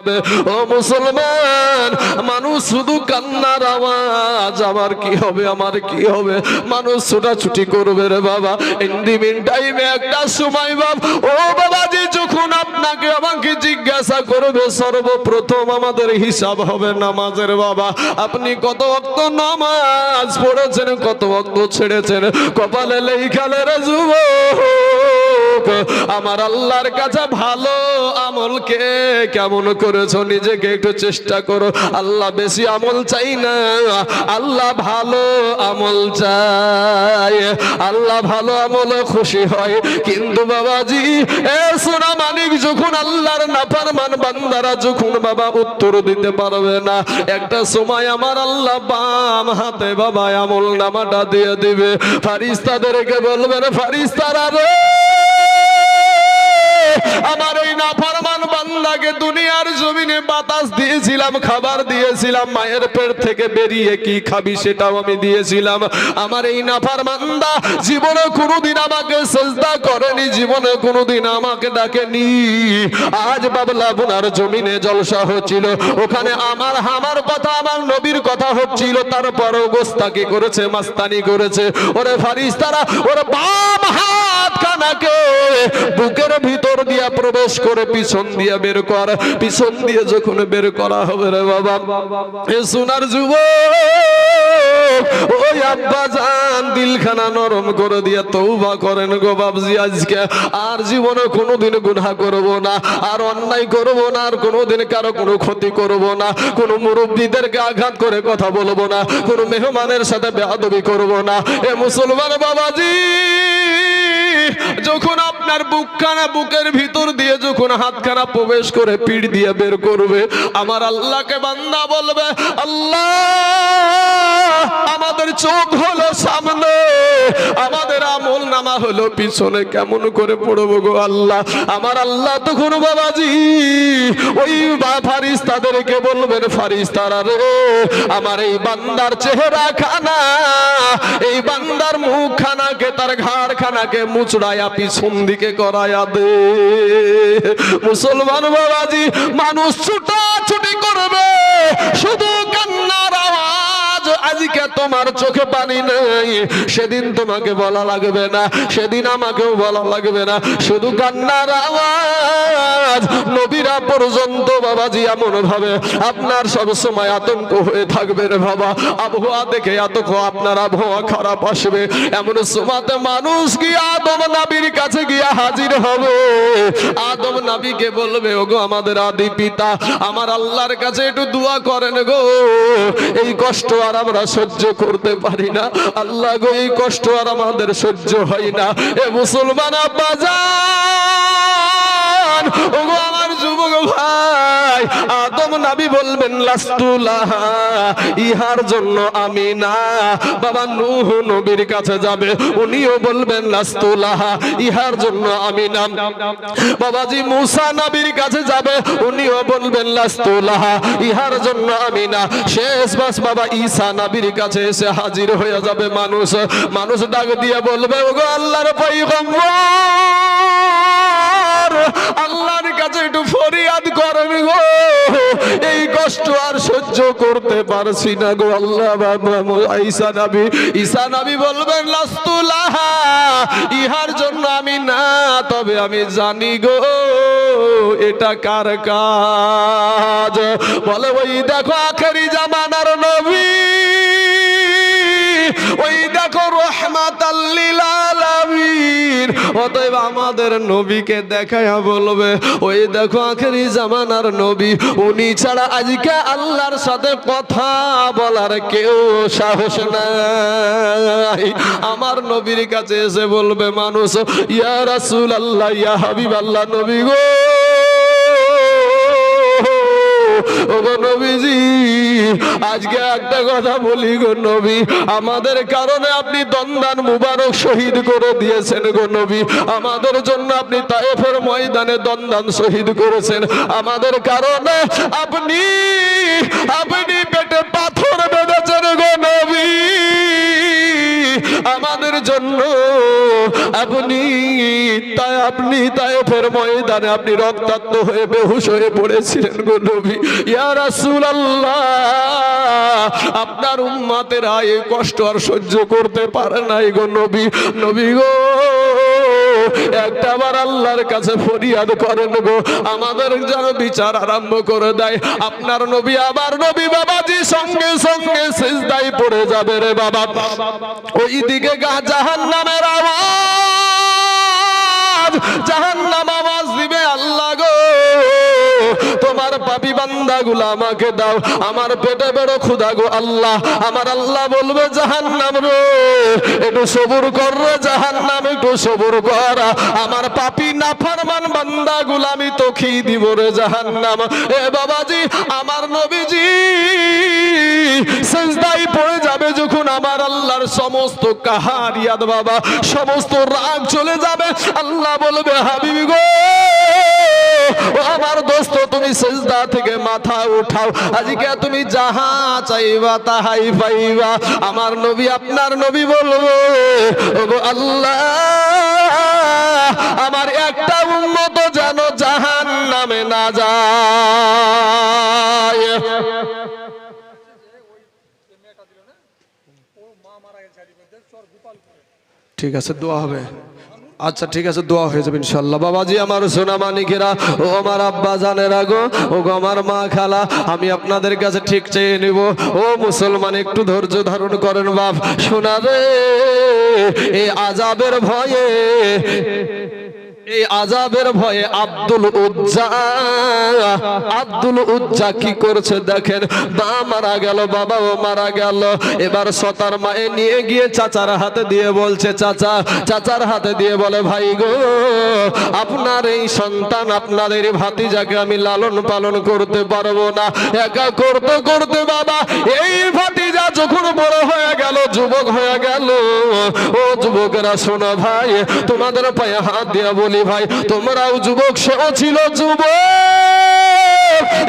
ও মুসলমান, মানুষ শুধু কান্নার আওয়াজ, আমার কি হবে, আমার কি হবে? মানুষ ছোটাছুটি করবে রে বাবা। ইন্ডিমিন টাইমে একটা সময় বাব ও বাবাজি, যখন আপনাকে, আমাকে জিজ্ঞাসা করবে, সর্বপ্রথম আমাদের হিসাব হবে নামাজের বাবা। আপনি কত অক্ত নামাজ পড়েছেন, কত অক্ত ছেড়েছেন? কপালে লেখালে রে যুবক, আমার আল্লাহর কাছে ভালো আমলকে কেমন করেছ, নিজেকে একটু চেষ্টা করো। আল্লাহ বেশি আমল চাই না, আল্লাহ ভালো আমল চাই আল্লাহ ভালো আমলে খুশি হয়। কিন্তু বাবাজি, এ সোনা মানিক, যখন আল্লাহর নাফরমান বান্দারা যখন বাবা উত্তর দিতে পারবে না, একটা সময় আমার আল্লাহ বাম হাতে বাবা আমল নামাটা দিয়ে দিবে। ফারিস্তাদেরকে বলবেন, ফারিস্তারা রে আমার এই নাফরমান বান্দাকে দুনিয়ার জমিনে বাতাস দিয়েছিলাম, খাবার দিয়েছিলাম, মায়ের পেট থেকে বেরিয়ে কি খাবি সেটাও আমি দিয়েছিলাম। আমার এই নাফার বান্দা জীবনে কোনোদিন আমাকে সেজদা করেনি, জীবনে কোনোদিন আমাকে ডাকেনি। আজ বাবলা বোনার জমিনে জলসা হচ্ছিল, ওখানে আমার আমার কথা, আমার নবীর কথা হচ্ছিল, তারপরও গোস্তাকি করেছে, মাস্তানি করেছে। ওরে ফারিস্তারা, ওরে বাম হাত বুকের ভিতর দিয়া প্রবেশ করে পিছন দিয়া বের কর। পিছন দিয়ে যখন বের করা হবে রে বাবা সোনার যুব আর জীবনে কোনোদিন করব না, আর অন্যায় করব না, আর কোনোদিন কারও কোনো ক্ষতি করব না, কোনো আঘাত করে কথা বলব না, কোনো মেহমানের সাথে বেয়াদবি করব না। এ মুসলমান বাবাজি! যখন আপনার বুকখানা বুকের ভিতর দিয়ে যখন হাতখানা প্রবেশ করে পিঠ দিয়ে বের করবে, আমার আল্লাহকে বান্দা বলবে, আল্লাহ, আমাদের চোখ হলো সামনে, আমাদের আমল নামা হলো পিছনে, কেমন করে পড়ব গো আল্লাহ? আমার আল্লাহ তখন বাবাজি, ওই বা ফারিস তাদেরকে বলবেন ফারিস তারা রে, আমার এই বান্দার চেহারা খানা এই বান্দার মুখ খানাকে তার ঘাড় খানাকে মুচড়ায়া পিছন দিকে করায়া দে। মুসলমান বাবাজি মানুষ ছুটা ছুটি করবে শুধু কান্নার আওয়াজ। আজকে তোমার চোখে পানি নেই। সেদিন তোমাকে বলা লাগবে না, সেদিন আমাকেও বলা লাগবে না। শুধু কান্নার আওয়াজ, নবীরা পর্যন্ত বাবাজি এমন ভাবে আপনার সব সময় আতঙ্ক হয়ে থাকবে রে বাবা। আবহাওয়া দেখে আতঙ্ক আপনার আবহাওয়া খারাপ আসবে। এমন সময়তে মানুষ কি আদম নাবির কাছে গিয়ে হাজির হবে? আদম নাবিকে বলবে, ওগো আমাদের আদি পিতা, আমার আল্লাহর কাছে একটু দোয়া করেন গো। এই কষ্ট আর আমরা সহ্য করতে পারি না। আল্লাহ গো, এই কষ্ট আর আমাদের সহ্য হয় না। এ মুসলমান আব্বা নাবি বলবেন ইহার জন্য আমি না। বাবা নূহ নবীর কাছে যাবে, উনিও বলবেন লাস্তুলাহা ইহার জন্য আমি না। বাবাজি মুসা নবীর কাছে যাবে, উনিও বলবেন লাস্তুলাহা ইহার জন্য আমি না। শেষ বাস বাবা ঈসা নবীর কাছে এসে হাজির হয়ে যাবে মানুষ। মানুষ ডাক দিয়ে বলবে, ওগো আল্লাহর পয়গম্বর, আল্লাহর কাছে একটু ফরিয়াদ করেন গো। এই কষ্ট আর সহ্য করতে পারছি না গো আল্লাহ ঈসা নবী। ঈসা নবী বলবেন ইহার জন্য আমি না, তবে আমি জানি গো, এটা কার কাজ? বলে, ওই দেখো আখেরি জামানার নবী। অতএব আমাদের নবীকে দেখায়া বলবে, ওই দেখো আখেরি জামানার নবী, উনি ছাড়া আজকে আল্লাহর সাথে কথা বলার কেউ সাহস নাই। আমার নবীর কাছে এসে বলবে, মানুষ, ইয়া রাসুল আল্লাহ ইয়া হাবিব আল্লাহ নবী গো। আজকে একটা কথা বলি গো নবী, আমাদের কারণে আপনি দন্দান মুবারক শহীদ করে দিয়েছেন গো নবী, আমাদের জন্য আপনি তায়েফের ময়দানে দন্দান শহীদ করেছেন, আমাদের কারণে আপনি আপনি পেটে পাথর বেঁধেছেন গো নবী, আমাদের জন্য আপনি আপনি তাই ময়দানে আপনি রক্তাক্ত হয়ে বেহুশ হয়ে পড়েছিলেন গো নবী। ইয়া রাসূলুল্লাহ, আপনার উম্মাতেরা এই কষ্ট আর সহ্য করতে পারে নাই গো নবী। নবী গো একটাবার আল্লাহর কাছে ফরিয়াদ করেন গো, আমাদের যেন বিচার আরম্ভ করে দেয়। আপনার নবী আবার নবী বাবাজি সঙ্গে সঙ্গে সিজদায় পড়ে যাবে রে বাবা। ওই দিকে গা জাহান নামের আওয়াজ। জাহান নাম তোমার পাপি বান্দা গুলো আমাকে দাও। আমার পেটে বড় ক্ষুদা গো আল্লাহ। আমার আল্লাহ বলবে জাহান নাম রে, একটু সবুর কর রে জাহান নাম একটু সবুর কর। আমার পাপি নাফারমান বান্দা গুলো আমি তো খি দিব রে জাহান নাম এ বাবাজি, আমার নবীজি সেজদাই পড়ে যাবে যখন আমার আল্লাহর সমস্ত কাহারিয়াত বাবা, সমস্ত রাগ চলে যাবে। আল্লাহ বলবে, হাবিবি গো ও আমার দোস্ত, তুমি সেজদা থেকে মাথা উঠাও। আজকে তুমি যাহা চাইবা তাহাই পাইবা। আমার নবী, আপনার নবী বলব, ওগো আল্লাহ, আমার একটা উন্নত যেন জাহান নামে না যায়। ঠিক আছে, দোয়া হবে। আচ্ছা ঠিক আছে, দোয়া হয়ে যাবে ইনশাল্লাহ বাবাজি, আমার সোনা মানিকেরা, ও আমার আব্বা জানে রাগো ও গো আমার মা খালা, আমি আপনাদের কাছে ঠিক চেয়ে নিব। ও মুসলমান, একটু ধৈর্য ধারণ করেন বাপ। শোনা রে, এ আজাবের ভয়ে এই আজাবের ভয়ে আব্দুল উজ্জা আব্দুল উজ্জা কি করছে দেখেন? মা মারা গেল, বাবাও মারা গেল। এবার সতার মায়ে নিয়ে গিয়ে চাচার হাতে দিয়ে বলছে, চাচা, চাচার হাতে দিয়ে বলে, ভাই গো, আপনার এই সন্তান আপনাদের ভাতিজাকে আমি লালন পালন করতে পারব না। একা করতে করতে, বাবা, এই ভাতিজা যখন বড় হয়ে গেল, যুবক হয়ে গেল, ও যুবকেরা শোনো ভাই, তোমাদের পায়ে হাত দিয়া বলি ভাই, তোমরাও যুবক, সেও ছিল যুবক।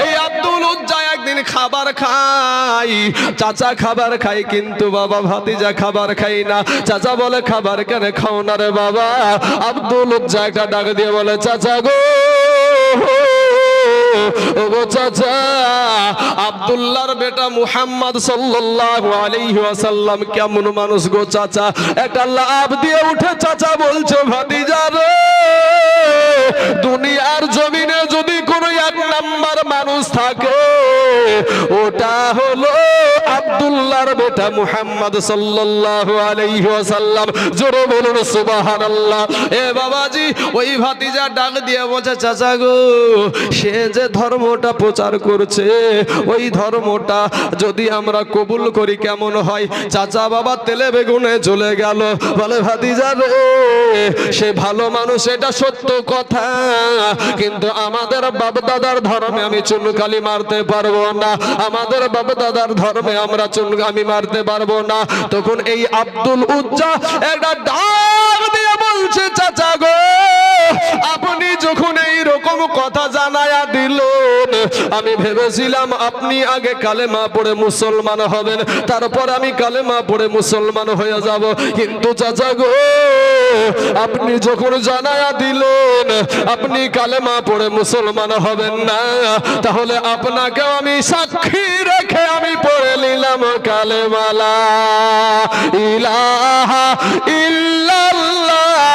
এই আব্দুল উজ্জা একদিন খাবার খাই চাচা খাবার খাই কিন্তু বাবা ভাতিজা খাবার খাই না। চাচা বলে, খাবার কেন খাও না রে বাবা? আব্দুল উজ্জা একটা ডাক দিয়ে বলে, চাচা গো বেটা মুহাম্মদ কেমন মানুষ গো চাচা? একটা লাভ দিয়ে উঠে চাচা বলছে দুনিয়ার জমিনে যদি কোনো এক নাম্বার মানুষ থাকে, ওটা হলো আব্দুল্লাহর বেটা মুহাম্মদ সাল্লাল্লাহু আলাইহি ওয়াসাল্লাম। জোরে বলুন, সুবহানাল্লাহ। এ বাবাজি, ওই ভাতিজা ডাক দিয়ে বলছে, চাচা গো, সে যে ধর্মটা প্রচার করছে, ওই ধর্মটা যদি আমরা কবুল করি কেমন হয়? চাচা বাবা তেলে বেগুনে চলে গেল। বলে, ভাতিজা রে, সে ভালো মানুষ, এটা সত্য কথা। কিন্তু আমাদের বাপ দাদার ধর্মে আমি চুনকালি মারতে পারব না। আমাদের বাপ দাদার ধর্মে আমরা চুনকামি মারতে পারব না। তখন এই আব্দুল উজ্জা একটা ডাক বলছে, চাচা গো, আপনি যখন এই রকম কথা জানায়া দিলেন, আমি ভেবেছিলাম আপনি আগে কালেমা পড়ে মুসলমান হবেন, তারপর আমি কালেমা পড়ে মুসলমান হয়ে যাব। কিন্তু চাচা গো, আপনি যখন জানায়া দিলেন, আপনি কালেমা পড়ে মুসলমান হবেন না, তাহলে আপনাকে আমি সাক্ষী রেখে আমি পড়ে নিলাম কালেমালা। ইলাহা ইল্লাল্লাহ।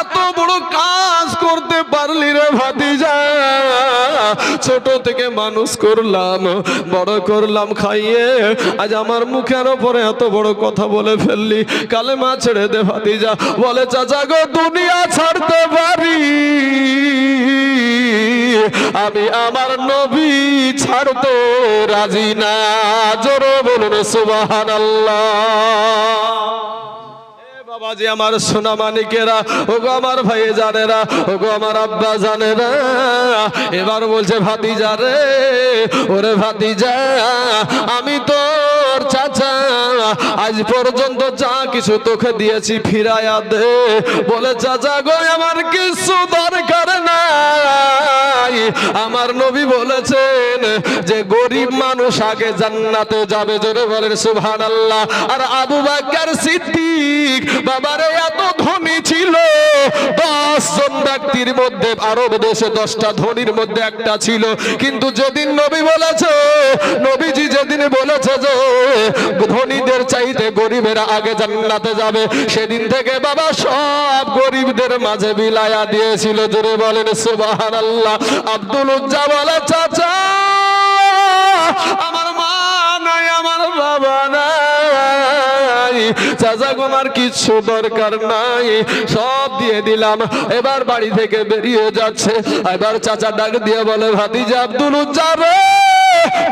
এত বড় কাজ করতে পারলি রে ভাতিজা। ছোট থেকে মানুষ করলাম, বড় করলাম খাইয়ে। আজ আমার মুখের ওপরে এত বড় কথা বলে ফেললি কালে মা ছেড়ে দে ভাতিজা। বলে, চাচা গো, দুনিয়া ছাড়তে পারি। আমি আমার নবী ছাড়তে রাজি না। জোরে বলুন সুবাহান বাবাজি, আমার সোনা মানিকেরা, ওগো আমার ভাই জানেরা ওগো আমার আব্বা জানেরা, এবার বলছে, ভাতিজা রে, ওরে ভাতিজা, আমি তো চাচা, আজ পর্যন্ত যা কিছু তোকে দিয়েছি ফিরাইয়া দে। বলে, চাচা গো, আমার কিছু দরকার নাই। আমার নবী বলেছেন যে, গরিব মানুষ আগে জান্নাতে যাবে। জোরে বলেন সুবহান আল্লাহ আর আবু বাক্কার সিদ্দিক, বাবারে, এত ধনী ছিল। দশ জন ব্যক্তির মধ্যে, আরব দেশে দশটা ধনীর মধ্যে একটা ছিল। কিন্তু যেদিন নবী বলেছে, নবীজি যেদিন বলেছে যে ধনীদের চাইতে গরিবেরা আগে জান্নাতে যাবে। সেদিন থেকে বাবা সব গরিবদের মাঝে বিলায়া দিয়েছিল। জোরে বলেন সুবাহান আল্লাহ আব্দুল উজ্জা বলে চাচা আমার মা নাই আমার বাবা নাই। চাচা গো, আমার কিচ্ছু দরকার নাই। সব দিয়ে দিলাম। এবার বাড়ি থেকে বেরিয়ে যাচ্ছে। এবার চাচা ডাক দিয়ে বলে ভাতিজা আব্দুল উজ্জা রে।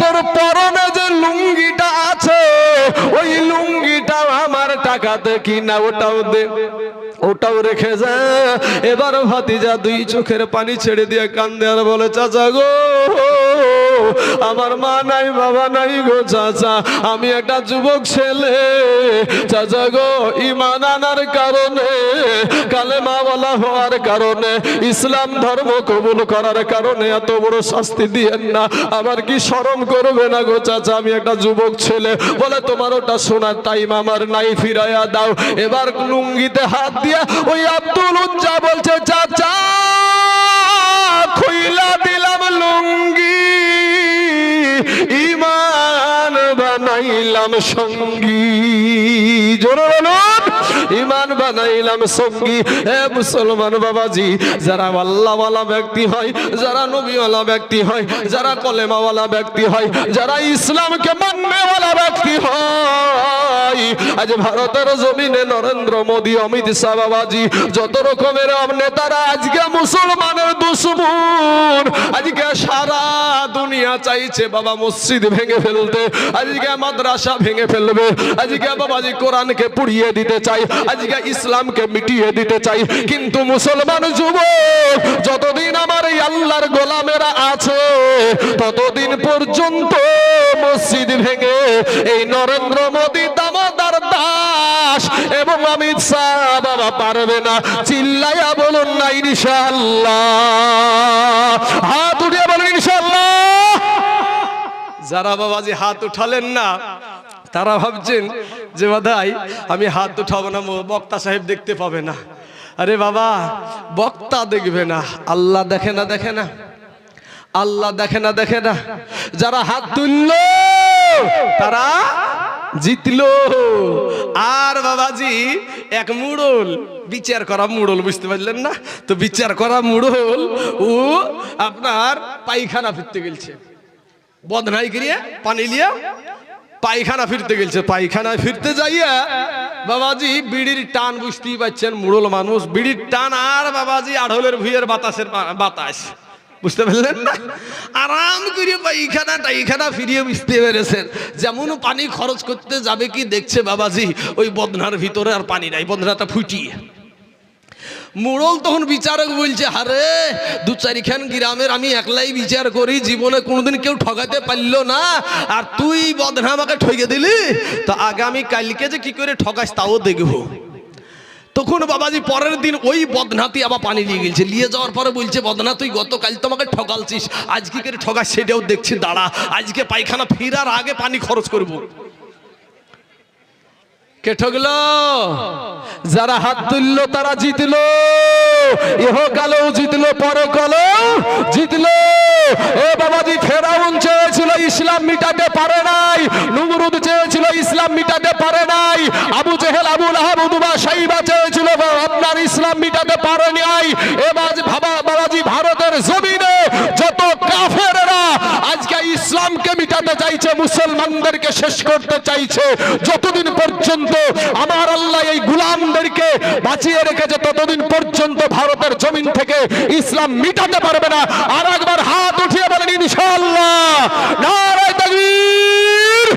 তোর পরনে যে লুঙ্গিটা আছে, ওই লুঙ্গিটা আমার টাকাতে কিনা, ওটাও দে। ওটাও রেখে যা। এবার ভাতিজা দুই চোখের পানি ছেড়ে দিয়ে কান্দে আর বলে, চাচা গো, আমার মা নাই, বাবা নাই গো চাচা, আমি একটা যুবক ছেলে। চাচা গো, ইমান আনার কারণে কালে মা বলা হওয়ার কারণে, ইসলাম ধর্ম কবুল করার কারণে এত বড় শাস্তি দিয়েন না। আমার কি শরম করবে না গো চাচা, আমি একটা যুবক ছেলে। বলে, তোমার ওটা শোনার টাইম আমার নাই, ফিরাইয়া দাও। এবার লুঙ্গিতে হাত দিয়া ওই আব্দুল উজ্জা বলছে, চাচা, খুইলা দিলাম লুঙ্গি। ইমান বানাইলাম সঙ্গী। জোরে বলুন, ইমান বানাইলাম সঙ্গী। হে মুসলমান বাবাজি, যারা আল্লাহওয়ালা ব্যক্তি হয়, যারা নবীওয়ালা ব্যক্তি হয়, যারা কলেমাওয়ালা ব্যক্তি হয়, যারা ইসলামকে মান্যওয়ালা ব্যক্তি হয়। আজ ভারতের জমিনে নরেন্দ্র মোদী, অমিত শাহ বাবাজি, যত রকমের নেতারা আজকে মুসলমানের দুশ্মন। আজকে সারা দুনিয়া চাইছে বাবা মসজিদ ভেঙে ফেলতে। আজকে মাদ্রাসা ভেঙে ফেলবে। আজকে বাবাজি কোরআনকে পুড়িয়ে দিতে চাই, আজকে ইসলামকে মিটিয়ে দিতে চাই। কিন্তু মুসলমান যুবক, যতদিন আমার এই আল্লাহর গোলামেরা আছে, ততদিন পর্যন্ত মসজিদ ভেঙে এই নরেন্দ্র মোদী দামোদর দাস এবং অমিত শাহ বাবা পারবে না। চিল্লাইয়া বলুন না ইনশাল্লাহ হাত উঠিয়ে বলুন ইনশাল্লাহ যারা বাবাজি হাত উঠালেন না, তারা ভাবছেন যে বাদাই আমি হাত উঠাবো না বক্তা সাহেব দেখতে পাবে না। আরে বাবা, বক্তা দেখবে না। আল্লাহ দেখে না দেখে না। আল্লাহ দেখে না দেখে না। যারা হাত তুলল, তারা জিতলো। আর বাবাজি, এক মুড়ল, বিচার করা মুড়ল, বুঝতে পারলেন না? তো বিচার করা মুড়ল, ও আপনার পায়খানা ফিরতে গেলছে বদনাই করিয়ে পানি লিয়া পায়খানা ফিরতে গেছে পায়খানায় ফিরতে যাইয়া বাবাজি বিড়ির টান বুঝতেই পারছেন মুড়ল মানুষ। বিড়ির টান আর বাবাজি আড়লের ভুইয়ের বাতাসের বাতাস। বুঝতে পারলেন না? আরাম করে পায়খানা টাইখানা ফিরিয়ে বুঝতে পেরেছেন। যেমন পানি খরচ করতে যাবে কি দেখছে বাবাজি, ওই বদনার ভিতরে আর পানি নাই, বদনাটা ফুটিয়ে। মুরল তখন বিচারক বলছে, হারে, দু চারিখান গ্রামের আমি একলাই বিচার করি, জীবনে কোনোদিন কেউ ঠকাতে পারল না। আর তুই বদনা আমাকে ঠকে দিলি? তো আগামী কালকে যে কি করে ঠকাস তাও দেখব। তখন বাবাজি পরের দিন ওই বদনাতি আবার পানি নিয়ে গেছে। নিয়ে যাওয়ার পরে বলছে, বদনা, তুই গতকাল তোমাকে ঠকালছিস আজ কি করে ঠকাস সেটাও দেখছি, দাঁড়া, আজকে পায়খানা ফিরার আগে পানি খরচ করব। কে যারা হাত তুললো, তারা জিতলো। ইহকালেও জিতলো পরকালেও জিতলো। এ বাবাজি, ফেরাউন চেয়েছিল ইসলাম মিটাতে পারে নাই। নুমরুদ চেয়েছিল ইসলাম মিটাতে পারে নাই। আবু জেহেল, আবু লাহাব, উদুবা সাইবা চেয়েছিল, আপনার ইসলাম মিটাতে পারে নাই। এবার ভাবা বাবাজি ভারতের জমিনে যত কাফেরেরা আজকে ইসলামকে মিটাতে চাইছে, মুসলমানদেরকে শেষ করতে চাইছে। যতদিন পর্যন্ত আমার আল্লাহ এই গুলামদেরকে বাঁচিয়ে রেখেছে, ততদিন পর্যন্ত ভারতের জমিন থেকে ইসলাম মিটাতে পারবে না। আর একবার হাত উঠিয়ে বলেন, ইনশাআল্লাহ। নারায় তাকবীর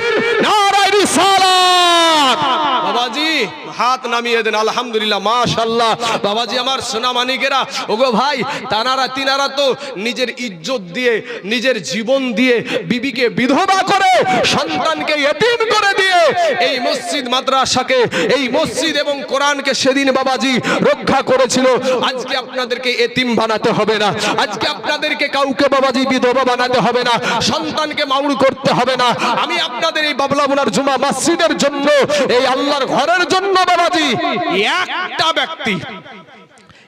নারায় রিসালাত বাবাজি হাত নামিয়ে দেন, আলহামদুলিল্লাহ মাশাল্লাহ বাবাজি, আমার সোনা মানিকেরা ওগো ভাই, তানারা, তিনারা তো নিজের ইজ্জত দিয়ে, নিজের জীবন দিয়ে বিবিকে বিধবা করে, সন্তানকে এতিম করে দিয়ে এই মসজিদ মাদ্রাসাকে, এই মসজিদ এবং কোরআনকে সেদিন বাবাজি রক্ষা করেছিল। আজকে আপনাদেরকে এতিম বানাতে হবে না। আজকে আপনাদেরকে কাউকে বাবাজি বিধবা বানাতে হবে না। সন্তানকে মাউল করতে হবে না। আমি আপনাদের এই বাবলাবুনার জুমা মসজিদের জন্য, এই আল্লাহর ঘরের জন্য বাবাজি একটা ব্যক্তি।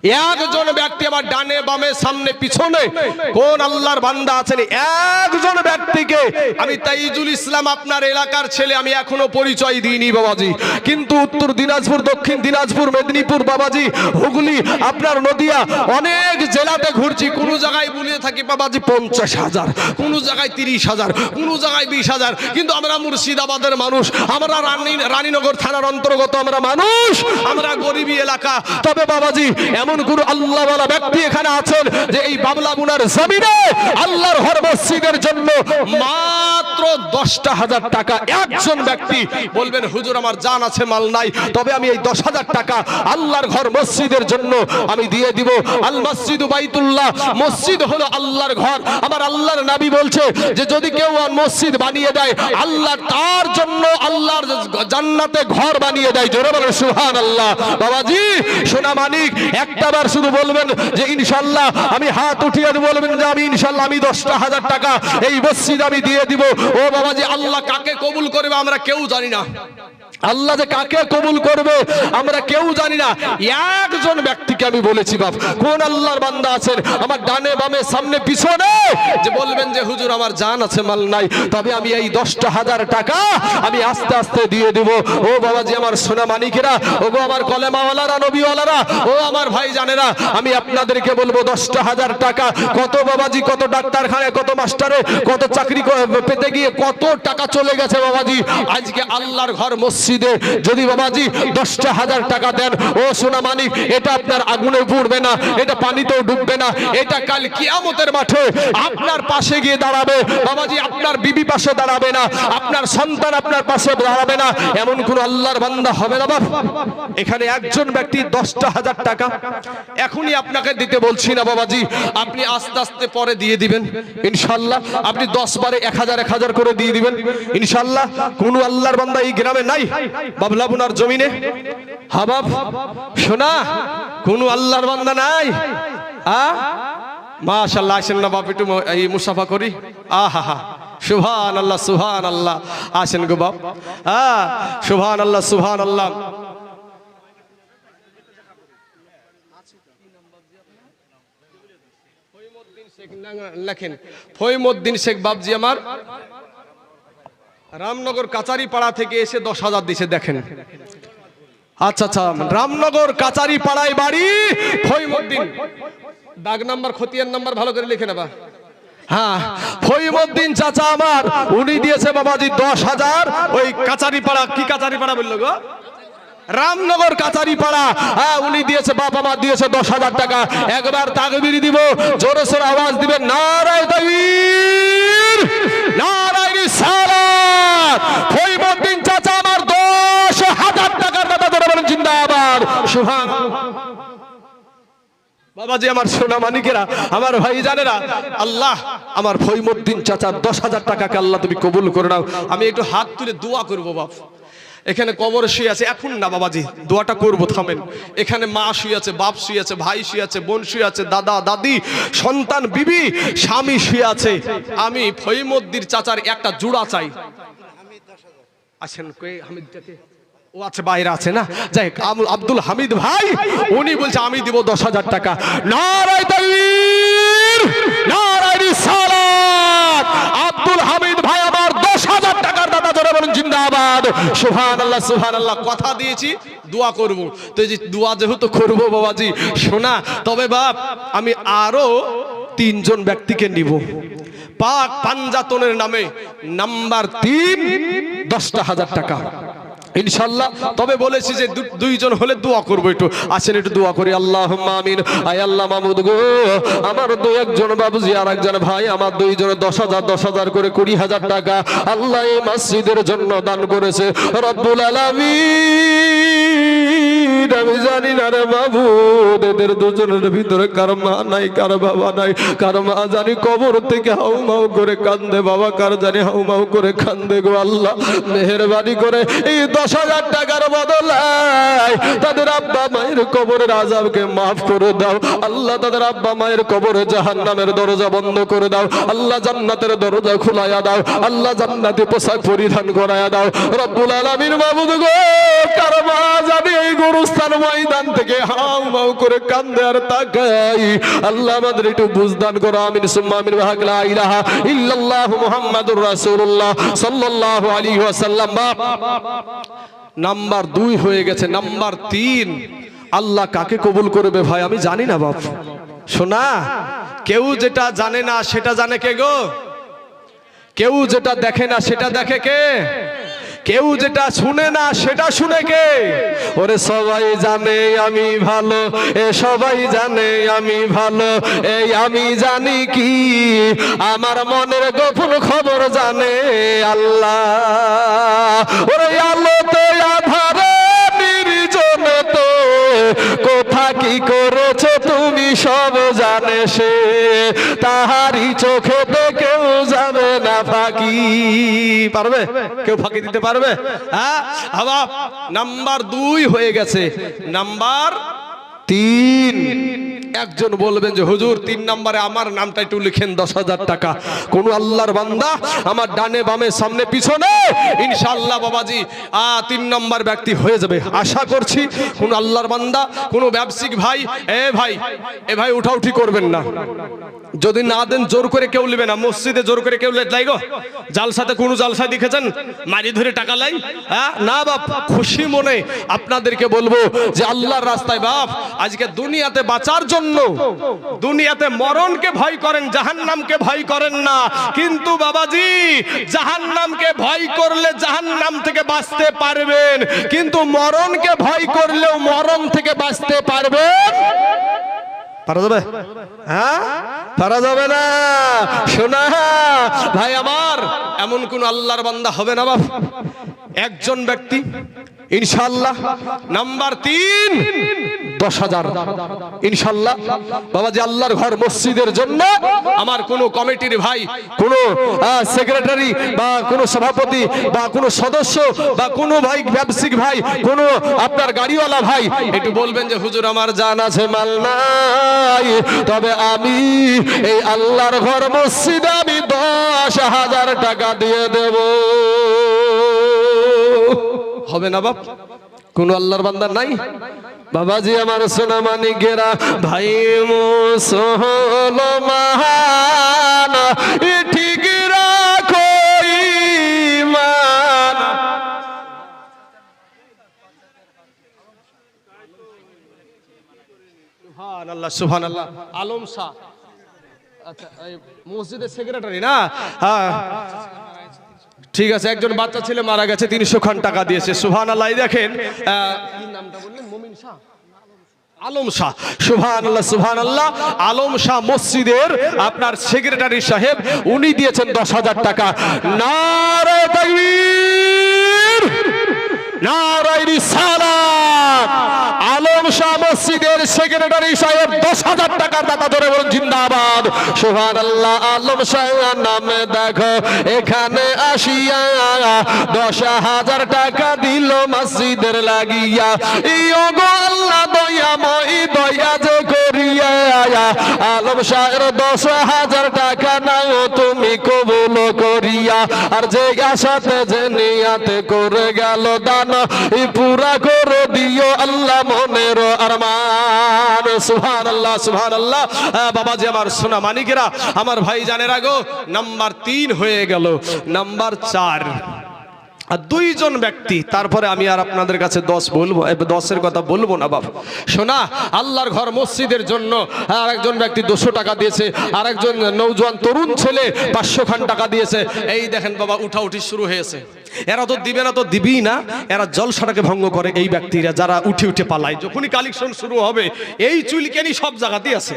একজন ব্যক্তি আমার ডানে বামে, সামনে, পিছনে। কোন আল্লাহর বান্দা আছেন? একজন ব্যক্তিকে আমি তাইজুল ইসলাম আপনার এলাকার ছেলে, আমি এখনও পরিচয় দিইনি বাবাজি। কিন্তু উত্তর দিনাজপুর, দক্ষিণ দিনাজপুর, মেদিনীপুর বাবাজি, হুগলি, আপনার নদিয়া, অনেক জেলাতে ঘুরছি। কোনো জায়গায় বলিয়ে থাকি বাবাজি পঞ্চাশ হাজার, কোনো জায়গায় তিরিশ হাজার, কোনো জায়গায় বিশ হাজার। কিন্তু আমরা মুর্শিদাবাদের মানুষ, আমরা রানী রানীনগর থানার অন্তর্গত আমরা মানুষ, আমরা গরিবী এলাকা। তবে বাবাজি এমন কোন আল্লাহওয়ালা ব্যক্তি এখানে আছেন যে এই বাবলা মুনার জমিনে আল্লাহর হর মসজিদের জন্য মাত্র দশটা হাজার টাকা। একজন ব্যক্তি বলবেন, হুজুর, আমার জান আছে, মাল নাই। তবে আমি এই দশ হাজার টাকা আল্লাহর ঘর মসজিদের জন্য আমি দিয়ে দিব। আল মসজিদ বাইতুল্লাহ। মসজিদ হলো আল্লাহর ঘর। আমার আল্লাহর নাবি বলছে যে, যদি কেউ মসজিদ বানিয়ে দেয়, আল্লাহ তার জন্য আল্লাহর জান্নাতে ঘর বানিয়ে দেয়। জোরে বলে সুহান আল্লাহ বাবাজি, সোনা মানিক একটা বার শুধু বলবেন যে ইনশাল্লাহ আমি হাত উঠিয়ে বলবেন যে আমি ইনশাল্লাহ, আমি দশটা হাজার টাকা এই মসজিদ আমি দিয়ে দিব। ও বাবা যে আল্লাহ কাকে কবুল করবে আমরা কেউ জানি না। আল্লাহ যে কাকে কবুল করবে, আমরা কেউ জানি না। একজন ব্যক্তিকে আমি বলেছি, বাপ, কোন আল্লাহর বান্দা আছেন? আমার ডানে বামে সামনে পিছনে যে বলবেন যে, হুজুর, আমার জান আছে, মাল নাই, তবে আমি এই দশটা হাজার টাকা আমি আস্তে আস্তে দিয়ে দিব। ও বাবাজি, আমার সোনা মানিকেরা, ও গো, আমার কলেমাওয়ালারা, নবীওয়ালারা, ও আমার ভাই জানেরা, আমি আপনাদেরকে বলব, দশটা হাজার টাকা, কত বাবাজি, কত ডাক্তারখানায়, কত মাস্টারে, কত চাকরি পেতে গিয়ে কত টাকা চলে গেছে বাবাজি। আজকে আল্লাহর ঘর মসজিদে যদি বাবাজি দশটা হাজার টাকা দেন, ও সোনা মানিক, এটা আপনার আগুনে পুড়বে না, এটা পানিতেও ডুববে না, এটা কাল কিয়ামতের মাঠে আপনার পাশে গিয়ে দাঁড়াবে। বাবাজি, আপনার বিবি পাশে দাঁড়াবে না, আপনার সন্তান আপনার পাশে দাঁড়াবে না, এমন কোন আল্লাহর বান্দা হবে না, বাপ। এখানে একজন ব্যক্তি দশটা হাজার টাকা এখনই আপনাকে দিতে বলছি না, বাবাজি, আপনি আস্তে আস্তে পরে দিয়ে দিবেন ইনশাল্লাহ আপনি দশ বারে এক হাজার এক হাজার করে দিয়ে দিবেন ইনশাল্লাহ কোন আল্লাহর বান্দা এই গ্রামে নাই বাবলাবুনার জমিনে। হাবাব, শোনা, কোন আল্লাহর বান্দা নাই। মাশাল্লাহ আসেন না বাপ, একটু এই মুসাফা করি। আহা হা আল্লাহ সুভান আল্লাহ আসেন গো বাপ। হ্যাঁ সুভান আল্লাহ সুভান আল্লাহ লেখেন শেখ বাবজি আমার রামনগর কাচারি পাড়া থেকে এসে দশ হাজার দিছে, দেখেন। আচ্ছা আচ্ছা রামনগর কাচারি পাড়ায় বাড়ি ফইমুদ্দিন দাগ নাম্বার, খতিয়ান নাম্বার ভালো করে লিখে নেবা। হ্যাঁ ফইমুদ্দিন চাচা আমার, উনি দিয়েছে বাবাজি দশ হাজার। ওই কাচারি পাড়া কি কাচারি পাড়া বলল গো? রামনগর কাচারি পাড়া হ্যাঁ উনি দিয়েছে বাবা মা দিয়েছে দশ হাজার টাকা। একবার তাকবির দিব, জোরে সোরে আওয়াজ দিবেন, নারায় তাকবীর চাচা আমার দশ হাজার সুহান। বাবাজি, আমার সোনা মানিকেরা, আমার ভাই জানেরা, আল্লাহ আমার ফইমুদ্দিন চাচার দশ হাজার টাকাকে আল্লাহ তুমি কবুল করে নাও। আমি একটু হাত তুলে দোয়া করব, বাপ। এখানে কবর শুয়ে আছে। এখন না বাবাজি দোয়াটা করব থামেন। এখানে মা শুয়ে আছে বাপ শুয়ে আছে ভাই শুয়ে আছে বোন শুয়ে আছে দাদা দাদি সন্তান বিবি স্বামী শুয়ে আছে। আমি ফইমুদ্দির চাচার একটা জোড়া চাই। আছেন কে হামিদটাকে? ও আছে বাইরে আছে না? যাই হোক, আব্দুল হামিদ ভাই উনি বলছে আমি দিব দশ হাজার টাকা। নারায় তাকবীর নারায় রিসালাত আব্দুল হামিদ ভাই আমার দশ হাজার জোরে বলুন, জিন্দাবাদ। সুহান আল্লাহ সুহান আল্লাহ কথা দিয়েছি, দোয়া করব। তো এই যে দোয়া যেহেতু করব বাবাজি, শোনা, তবে বাপ, আমি আরও তিনজন ব্যক্তিকে নিব। পাক পাঞ্জাতনের নামে নাম্বার তিন, দশটা হাজার টাকা। ইনশাল্লাহ, তবে বলেছি যে দু- দুইজন হলে দোয়া করব একটু। আসেন একটু দোয়া করি। আল্লাহ আমিন। আয় আল্লাহ মামুদ গো। আমার দুই একজন বাবুজি আর একজন ভাই, আমার দুইজনে দশ হাজার দশ হাজার করে কুড়ি হাজার টাকা আল্লাহ এই মসজিদের জন্য দান করেছে। রব্বুল আলামিন। আমি জানি না রে বাবু এদের দুজনের ভিতরে কার মা নাই, কার বাবা নাই। কার মা জানি কবর থেকে হাউ মাউ করে কান্দে বাবা কার জানি হাউ মাউ করে কান্দে গো আল্লাহ। মেহরবানি করে এই দশ হাজার টাকার বদলায় তাদের আব্বা মায়ের কবরের আজাবকে মাফ করে দাও। আল্লাহ তাদের আব্বা মায়ের কবরে জাহান নামের দরজা বন্ধ করে দাও। আল্লাহ জান্নাতের দরজা খুলাইয়া দাও। আল্লাহ জান্নাতে পোশাক পরিধান করাইয়া দাও। রব্বুল আলামিন মাহমুদ গো কার মা জানি এই গুরুস্থান ময়দান থেকে হাউ মাউ করে কান্দে আর তাকাই। আল্লাহ আমাদের একটু বুঝদান করো, আমিন, সুম্মা, আমিন লা ইলাহা ইল্লাল্লাহু মুহাম্মাদুর রাসূলুল্লাহ সাল্লাল্লাহু আলাইহি ওয়াসাল্লাম। বাপ। নাম্বার দুই হয়ে গেছে, নাম্বার তিন। আল্লাহ কাকে কবুল করবে ভাই? আমি জানি না বাপ। শোনা, কেউ যেটা জানে না সেটা জানে কে গো? কেউ যেটা দেখে না সেটা দেখে কে? কেউ যেটা শুনে না সেটা শুনে কে? ওরে সবাই জানে আমি ভালো, এ সবাই জানে আমি ভালো এই আমি জানি কি? আমার মনের গোপন খবর জানে আল্লাহ। ওরে আলোতে কোথা কি করেছে তুমি সব জানে সে। তাহারি চোখে তো কেউ যাবে না ফাঁকি। পারবে? কেউ ফাঁকি দিতে পারবে? হ্যাঁ? হাবাব নাম্বার দুই হয়ে গেছে। নাম্বার তিন। একজন বলবেন যে, হুজুর, তিন নম্বরে আমার নামটা একটু লিখেন, দশ হাজার টাকা। কোন আল্লাহর বান্দা আমার ডানে বামে সামনে পিছনে, ইনশাআল্লাহ বাবাজি, আ, তিন নম্বর ব্যক্তি হয়ে যাবে। আশা করছি কোন আল্লাহর বান্দা, কোন ব্যবসায়িক ভাই, এ ভাই এ ভাই উঠাউঠি করবেন না। যদি না দেন, জোর করে কেউ নেবে না। মসজিদে জোর করে কেউ লাই গো জালসাতে কোনো জালসা দেখেছেন? মারি ধরে টাকা লাই হ্যাঁ? না বাপ, খুশি মনে আপনাদেরকে বলব যে, আল্লাহর রাস্তায় বাপ আজকে দুনিয়াতে বাঁচার জন্য, দুনিয়াতে মরণকে ভয় করেন, জাহান্নামকে ভয় করেন না। কিন্তু বাবাজি, জাহান্নামকে ভয় করলে জাহান্নাম থেকে বাঁচতে পারবেন। কিন্তু মরণকে ভয় করলেও মরণ থেকে বাঁচতে পারবেন। হ্যাঁ? পারা যাবে না। শোনা, ভাই আমার, এমন কোন আল্লাহর বান্দা হবে না বাপ। একজন ব্যক্তি ইনশাল্লাহ নাম্বার তিন। দশ হাজার। ইনশাল্লাহ বাবা যে আল্লাহর ঘর মসজিদের জন্য আমার কোনো কমিটির ভাই, কোনো সেক্রেটারি বা কোনো সভাপতি বা কোনো সদস্য বা কোনো ভাই, ব্যবসায়িক ভাই, কোনো আপনার গাড়িওয়ালা ভাই, একটু বলবেন যে, হুজুর, আমার জান আছে, মাল নাই। তবে আমি এই আল্লাহর ঘর মসজিদে আমি দশ হাজার টাকা দিয়ে দেব। হবে না বাপ? কোন আল্লাহর বান্দা নাই? বাবাজি আমার সোনা মানিকেরা ভাই মুসলমান এ ঠিক রাখো ঈমান। সুবহানাল্লাহ সুবহানাল্লাহ। আলম শাহ। আচ্ছা মসজিদের সেক্রেটারি না? হ্যাঁ। ঠিক আছে, একজন বাচ্চা ছেলে মারা গেছে, তিনশো খান টাকা দিয়েছে। সুহান আল্লাহ দেখেন আলম শাহ আল্লাহ আল্লাহ আলম শাহ মসজিদের আপনার সেক্রেটারি সাহেব, উনি দিয়েছেন দশ হাজার টাকা। নারী জিন্দাবাদ। সোহান আল্লাহ আলম শাহ নামে দেখো, এখানে আসিয়া দশ হাজার টাকা দিল মসজিদের লাগিয়া। ইয়ো গো আল্লাহ দয়াময় দয়া দশ হাজার টাকা নাও তুমি কবুল করিয়া। আর যে আশাতে যে নিয়াতে করে গেল দান পুরা করে দিও আল্লাহ মনের আরমান। সুহান আল্লাহ সুহান আল্লাহ বাবাজি, আমার সোনা মানিকেরা, আমার ভাই জানের আগো নাম্বার তিন হয়ে গেল, নাম্বার চার। আর দুইজন ব্যক্তি, তারপরে আমি আর আপনাদের কাছে দশ বলব দশের কথা বলব না বাবা শোনা, আল্লাহর ঘর মসজিদের জন্য আর একজন ব্যক্তি দুশো টাকা দিয়েছে আর একজন নৌজওয়ান তরুণ ছেলে পাঁচশো খান টাকা দিয়েছে। এই দেখেন বাবা, উঠাউঠি শুরু হয়েছে। এরা তো দিবে না তো দিবেই না, এরা জলসাটাকে ভঙ্গ করে এই ব্যক্তিরা যারা উঠে উঠে পালায়। যখনই কালেকশন শুরু হবে, এই চুলকেনি সব জায়গাতেই আছে।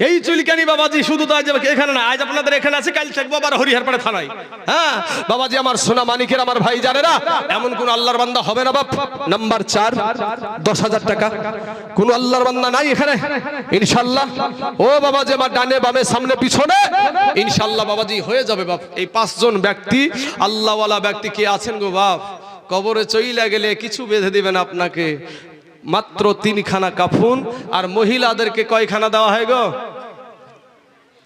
এই চুলকানি বাবাজি, শুধু তো আজ এখানে না, আজ আপনাদের এখানে আছে, কাল থাকব আবার হরিহারপাড়ে থানায়। হ্যাঁ? বাবাজি আমার সোনা মানিকের, আমার ভাই জানে না এমন কোন আল্লাহর বান্দা হবে না বাপ। নাম্বার চার, দশ হাজার টাকা। কোন আল্লাহর বান্দা নাই এখানে? ইনশাল্লাহ। ও বাবাজি, আমার ডানে বামে, সামনে পিছনে। ইনশাল্লাহ বাবাজি, হয়ে যাবে বাপ। এই পাঁচজন ব্যক্তি, আল্লাহওয়ালা ব্যক্তি কে আছেন গো বাপ? কবরে চইলা গেলে কিছু বেঁধে দিবেন আপনাকে। মাত্র তিনখানা কাফুন আর মহিলাদেরকে কয়খানা দেওয়া হয় গো?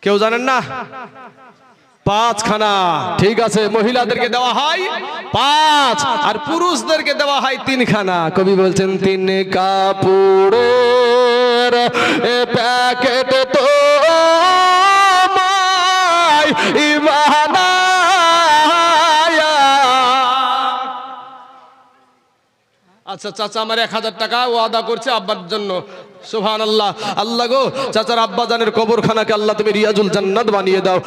কেউ জানেন না? পাঁচখানা। ঠিক আছে, মহিলাদেরকে দেওয়া হয় পাঁচ আর পুরুষদেরকে দেওয়া হয় তিনখানা। কবি বলছেন, তিন কাপুরের প্যাকেট তো আচ্ছা চাচা আমার এক হাজার টাকা ও আদা করছে আব্বার জন্য। সুহান আল্লাহ আল্লাহ গো, চাচার আব্বাজানের কবরখানাকে আল্লাহ তুমি রিয়াজুল জান্নাত বানিয়ে দাও।